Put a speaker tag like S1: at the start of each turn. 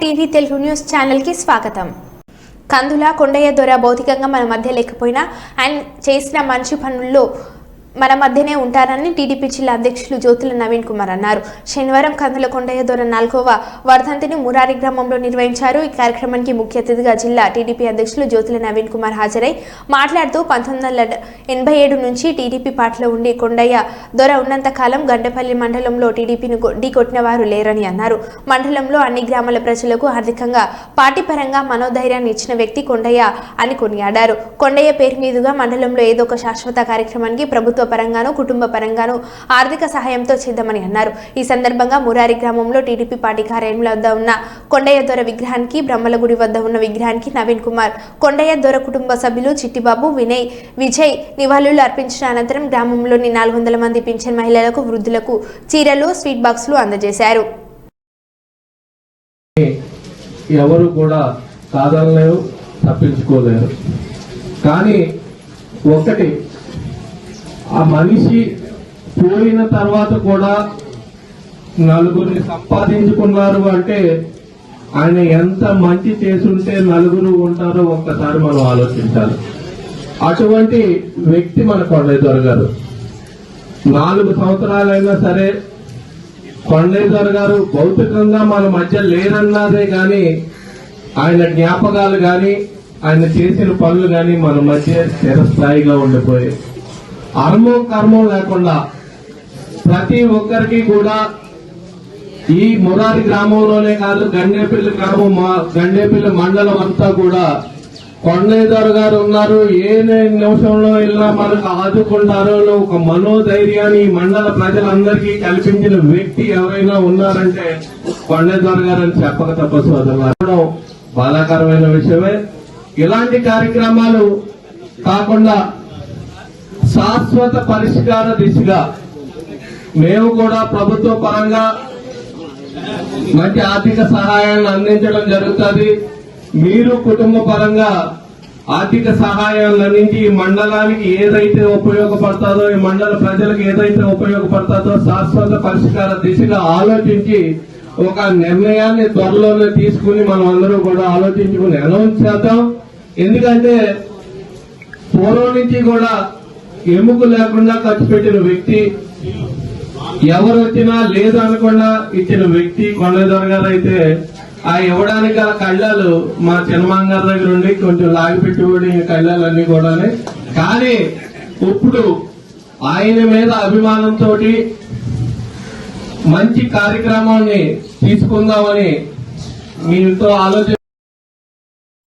S1: TTD Telugu news ఛానల్కి స్వాగతం. కందుల కొండయ్య దొర భౌతికంగా మన మధ్య లేకపోయినా ఆయన చేసిన మంచి పనుల్లో మన మధ్యనే ఉంటారని టీడీపీ జిల్లా అధ్యక్షులు జ్యోతుల నవీన్ కుమార్ అన్నారు. శనివారం కందుల కొండయ్య దొర నాలుగవ వర్ధంతిని మురారి గ్రామంలో నిర్వహించారు. ఈ కార్యక్రమానికి ముఖ్య అతిథిగా జిల్లా టీడీపీ అధ్యక్షులు జ్యోతుల నవీన్ కుమార్ హాజరై మాట్లాడుతూ పంతొమ్మిది వందల ఎనభై ఏడు నుంచి టీడీపీ పార్టీలో ఉండి కొండయ్య దొర ఉన్నంతకాలం గండపల్లి మండలంలో టీడీపీని ఢీకొట్టిన వారు లేరని అన్నారు. మండలంలో అన్ని గ్రామాల ప్రజలకు ఆర్థికంగా పార్టీ పరంగా మనోధైర్యాన్ని ఇచ్చిన వ్యక్తి కొండయ్య అని కొనియాడారు. కొండయ్య పేరు మీదుగా మండలంలో ఏదో ఒక శాశ్వత కార్యక్రమానికి ప్రభుత్వ పరంగాను కుటుంబ పరంగాను ఆర్థిక సహాయంతో చేద్దామని అన్నారు. ఈ సందర్భంగా మురారి గ్రామంలో టీడీపీ పార్టీ కార్యాలయంలో వద్ద ఉన్న కొండయ్య దొర విగ్రహానికి బ్రహ్మలగుడి వద్ద ఉన్న విగ్రహానికి నవీన్ కుమార్ కొండయ్య దొర కుటుంబ సభ్యులు చిట్టిబాబు వినయ్ విజయ్ నివాళులు అర్పించిన అనంతరం గ్రామంలోని నాలుగు వందల మంది పింఛన్ మహిళలకు వృద్ధులకు చీరలు స్వీట్ బాక్సులు అందజేశారు.
S2: ఎవరు కూడా కాదనలేరు తప్పించుకోలేరు. కానీ ఒకటి ఆ మనిషి పోయిన తర్వాత కూడా నలుగురిని సంపాదించుకున్నారు అంటే ఆయన ఎంత మంచి చేసుంటే నలుగురు ఉంటారో ఒక్కసారి మనం ఆలోచించాలి. అటువంటి వ్యక్తి మన కొండయ్య గారు. నాలుగు సంవత్సరాలైనా సరే కొండేశ్వర్ గారు భౌతికంగా మన మధ్య లేరన్నదే కానీ ఆయన జ్ఞాపకాలు కానీ ఆయన చేసిన పనులు కానీ మన మధ్య స్థిరస్థాయిగా ఉండిపోయాయి. అర్మం కర్మం లేకుండా ప్రతి ఒక్కరికి కూడా ఈ మురారి గ్రామంలోనే కాదు గండేపల్లి గ్రామం మా- గండేపల్లి మండలం అంతా కూడా కొండేదారు గారు ఉన్నారు. ఏ నిమిషంలో వెళ్ళినా మనకు ఆదుకుంటారో అని ఒక మనోధైర్యాన్ని ఈ మండల ప్రజలందరికీ కల్పించిన వ్యక్తి ఎవరైనా ఉన్నారంటే కొండేదారు గారు అని చెప్పక తప్ప సోదరు బాధాకరమైన విషయమే. ఇలాంటి కార్యక్రమాలు కాకుండా శాశ్వత పరిష్కార దిశగా. మేము కూడా ప్రభుత్వ పరంగా మంచి ఆర్థిక సహాయాన్ని అందించడం జరుగుతుంది. మీరు కుటుంబ పరంగా ఆర్థిక సహాయాన్ని అందించి ఈ మండలానికి ఏదైతే ఉపయోగపడతాదో ఈ మండల ప్రజలకు ఏదైతే ఉపయోగపడతాదో శాశ్వత పరిష్కార దిశగా ఆలోచించి ఒక నిర్ణయాన్ని త్వరలోనే తీసుకుని మనం అందరూ కూడా ఆలోచించుకుని అనౌన్స్ చేద్దాం. ఎందుకంటే పూర్వం నుంచి కూడా ఎముక లేకుండా ఖర్చు పెట్టిన వ్యక్తి ఎవరు వచ్చినా లేదు అనకుండా ఇచ్చిన వ్యక్తి కొండదొర గారు అయితే ఆ ఇవ్వడానికి ఆ కళ్ళాలు మా చిన్నమాంగ గారి దగ్గర ఉండి కొంచెం లాగి పెట్టుబడి అన్ని కూడా కానీ ఇప్పుడు ఆయన మీద అభిమానంతో మంచి కార్యక్రమాన్ని తీసుకుందామని మీతో ఆలోచన